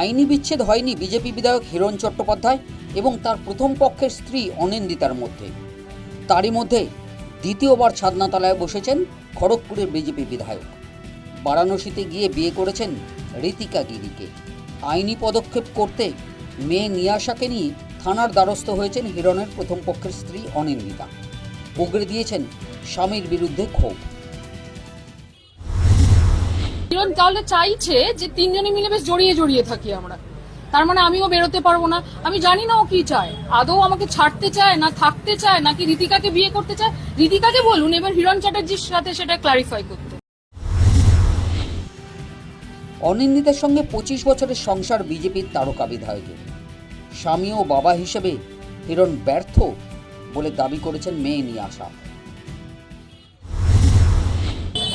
আইনি বিচ্ছেদ হয়নি বিজেপি বিধায়ক হিরণ চট্টোপাধ্যায় এবং তার প্রথম পক্ষের স্ত্রী অনিন্দিতার মধ্যে। তারই মধ্যে দ্বিতীয়বার ছাদনাতলায় বসেছেন খড়গপুরের বিজেপি বিধায়ক। বারাণসীতে গিয়ে বিয়ে করেছেন ঋতিকা গিরিকে। আইনি পদক্ষেপ করতে মেয়ে নিয়াশাকে নিয়ে থানার দ্বারস্থ হয়েছেন হিরণের প্রথম পক্ষের স্ত্রী অনিন্দিতা। উগরে দিয়েছেন স্বামীর বিরুদ্ধে ক্ষোভ। কিরণ তাহলে চাইছে যে তিনজনে মিলে বেশ জড়িয়ে জড়িয়ে থাকি আমরা। তার মানে আমিও বেরোতে পারব না। আমি জানি না ও কি চায়। আদৌ আমাকে ছাড়তে চায় না থাকতে চায় নাকি রীতিকাকে বিয়ে করতে চায়? রীতিকাকে বলুন এবার হিরণ চ্যাটার্জির সাথে সেটা ক্লারিফাই করতে। অনিন্দিতার সঙ্গে পঁচিশ বছরের সংসার বিজেপির তারকা বিধায়কের স্বামী ও বাবা হিসেবে হিরণ ব্যর্থ বলে দাবি করেছেন মেয়ে নিয়ে আসা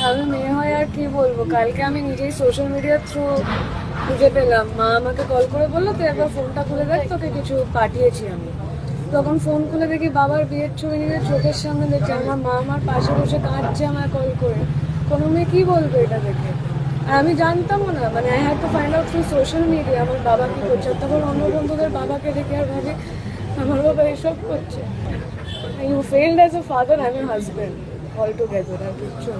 আমি মেয়ে হয় কি বলব? কালকে আমি নিজেই সোশ্যাল মিডিয়ার থ্রু খুঁজে পেলাম। মা আমাকে কল করে বলল, তুই একবার ফোনটা খুলে দেখ, তোকে কিছু পাঠিয়েছি আমি। তখন ফোন খুলে দেখি বাবার বিয়ের ছবি নিয়ে চোখের সামনে দেখছি, আমার মা আমার পাশে বসে কাঁদছে আমায় কল করে। কোনো মেয়ে কি বলবে এটা দেখে? আর আমি জানতামও না মানে I had to find out through social media আমার বাবা কি করছে। তখন অন্য বন্ধুদের বাবাকে দেখে আর ভাবে, আমার বাবা এসব করছে। You failed as a father I am husband all together আর কিচ্ছু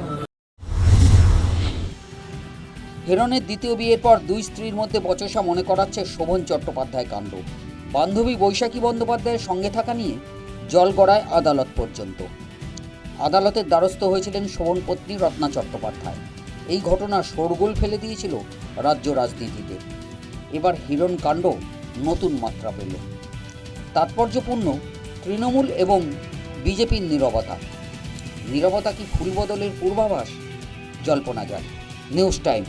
না হিরণের দ্বিতীয় বিয়ের পর দুই স্ত্রীর মধ্যে বচসা মনে করাচ্ছে শোভন চট্টোপাধ্যায় কাণ্ড। বান্ধবী বৈশাখী বন্দ্যোপাধ্যায়ের সঙ্গে থাকা নিয়ে জল গড়ায় আদালত পর্যন্ত। আদালতের দ্বারস্থ হয়েছিলেন শোভন পত্নী রত্না চট্টোপাধ্যায়। এই ঘটনা শোরগোল ফেলে দিয়েছিল রাজ্য রাজনীতিতে। এবার হিরণ কাণ্ড নতুন মাত্রা পেল। তাৎপর্যপূর্ণ তৃণমূল এবং বিজেপির নীরবতা। নীরবতা কি ফুল বদলের পূর্বাভাস? জল্পনা যায় নিউজ টাইম।